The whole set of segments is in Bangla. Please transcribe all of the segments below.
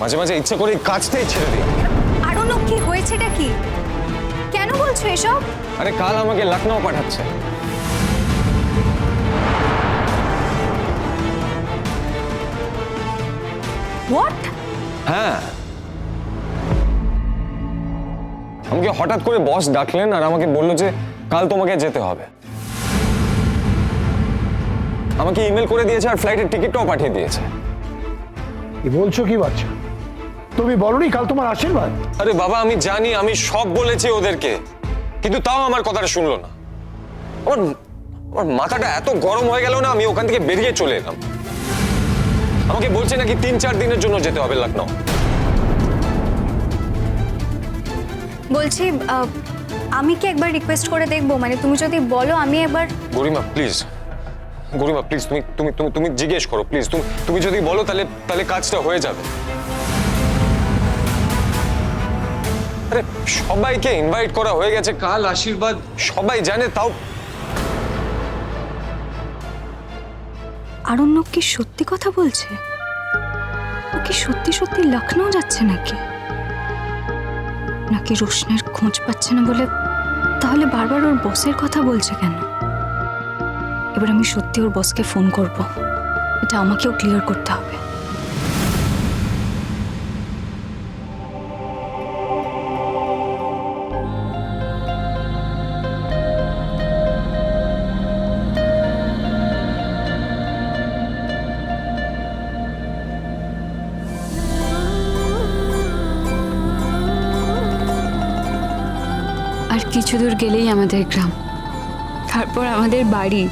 মাঝে মাঝে ইচ্ছে করে কাজটাই ছেড়ে দিই। আরও লোক কি হয়েছেটা কি? কেন বলছো এসব? আরে কাল আমাকে লখনৌ পাঠাচ্ছে। হোয়াট হ্যাঁ। আমাকে হঠাৎ করে বস ডাকলেন আর আমাকে বলল যে কাল তোমাকে যেতে হবে। আমাকে ইমেল করে দিয়েছে আর ফ্লাইটের টিকিটটাও পাঠিয়ে দিয়েছে। কি বলছো কি বাচ্চা? তুমি বলনি কাল তোমার আশীর্বাদ। আরে বাবা আমি জানি আমি সব বলেছি ওদেরকে কিন্তু তাও আমার কথাটা শুনলো না। আমার আমার মাথাটা এত গরম হয়ে গেল না আমি ওখান থেকে বেরিয়ে চলে এলাম। আমাকে বলছে নাকি তিন চার দিনের জন্য যেতে হবে লখনৌ বলছি আহ, আমি কি একবার রিকোয়েস্ট করে দেখব? মানে তুমি যদি বলো আমি একবার গরিমা প্লিজ গরিমা প্লিজ তুমি তুমি তুমি তুমি জিজ্ঞেস করো প্লিজ তুমি তুমি যদি বলো তাহলে তাহলে কাজটা হয়ে যাবে। আরে সবাইকে ইনভাইট করা হয়ে গেছে। কাল আশীর্বাদ সবাই জানে, তাও আরণ্যক কি সত্যি কথা বলছে? ও কি সত্যি সত্যি লখনৌ যাচ্ছে নাকি? নাকি রোশনের খোঁজ পাচ্ছে না বলে তাহলে বারবার ওর বসের কথা বলছে কেন? এবার আমি সত্যি ওর বসকে ফোন করব। এটা আমাকেও ক্লিয়ার করতে হবে। কিছু দূর গেলেই আমাদের গ্রাম। তারপর আমাদের বাড়ি।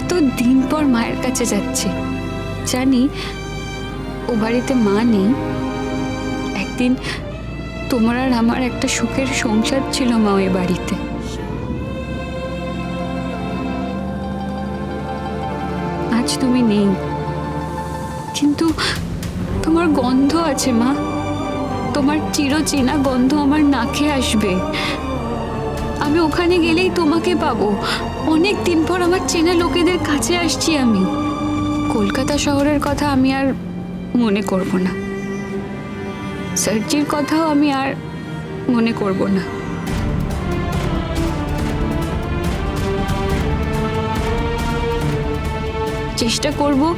এত দিন পর মায়ের কাছে যাচ্ছি। জানি ও বাড়িতে মা নেই। একদিন তোমার আর আমার একটা সুখের সংসার ছিল মা ওই বাড়িতে। আজ তুমি নেই। কিন্তু তোমার গন্ধ আছে মা। তোমার চিরচেনা গন্ধ আমার নাকে আসবে। আমি ওখানে গেলেই তোমাকে পাবো। অনেক দিন পর আমার চেনা লোকেদের কাছে আসছি আমি। কলকাতা শহরের কথা আমি আর মনে করব না। সার্জির কথাও আমি আর মনে করব না। চেষ্টা করব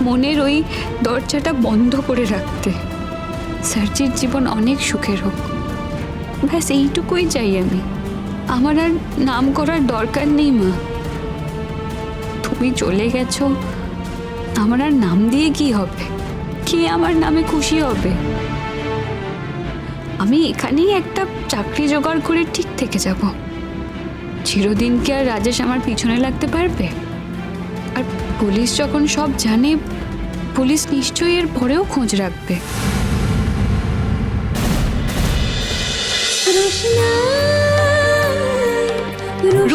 মনের ওই দরজাটা বন্ধ করে রাখতে। সার্জির জীবন অনেক সুখের হোক। ব্যাস, এইটুকুই চাই আমি। আমার আর নাম করার দরকার নেই, মা। তুমি চলে গেছো। আমার আর নাম দিয়ে কি হবে? কে আমার নামে খুশি হবে? আমি এখানেই একটা চাকরি জোগাড় করে ঠিক থেকে যাব। চিরদিন কি আর রাজেশ আমার পিছনে লাগতে পারবে? আর পুলিশ যখন সব জানে, পুলিশ নিশ্চয়ই এর পরেও খোঁজ রাখবে।